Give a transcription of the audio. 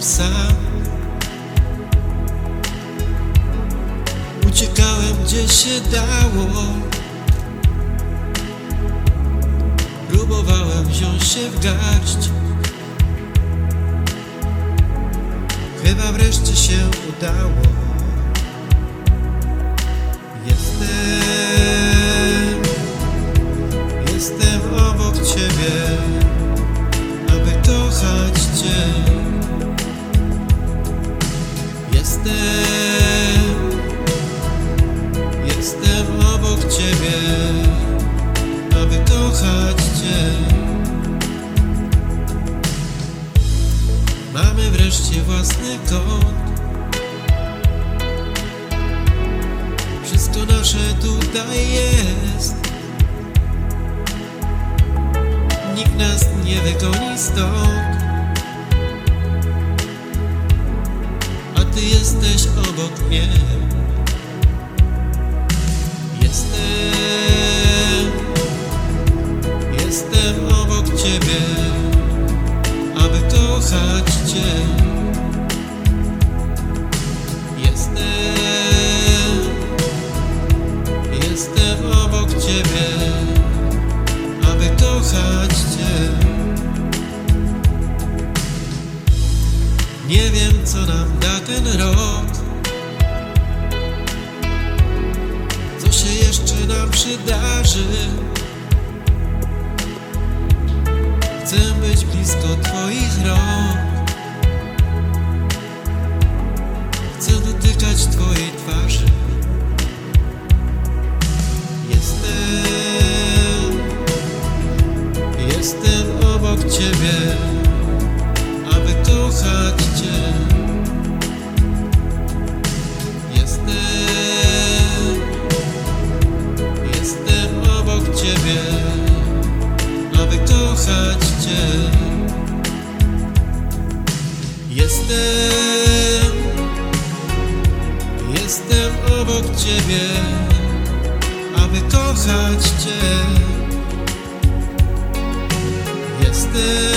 sam. Uciekałem gdzie się dało. Próbowałem wziąć się w garść. Chyba wreszcie się udało. Własny kąt Wszystko nasze tutaj jest. Nikt nas nie wygoni stąd. A Ty jesteś obok mnie. Jestem Jestem obok Ciebie Aby kochać Cię Nie wiem co nam da ten rok. Co się jeszcze nam przydarzy? Chcę być blisko Twoich rąk. Chcę dotykać Twojej twarzy Aby kochać Cię. Jestem Jestem obok Ciebie Aby kochać Cię. Jestem Jestem obok Ciebie Aby kochać Cię. Jestem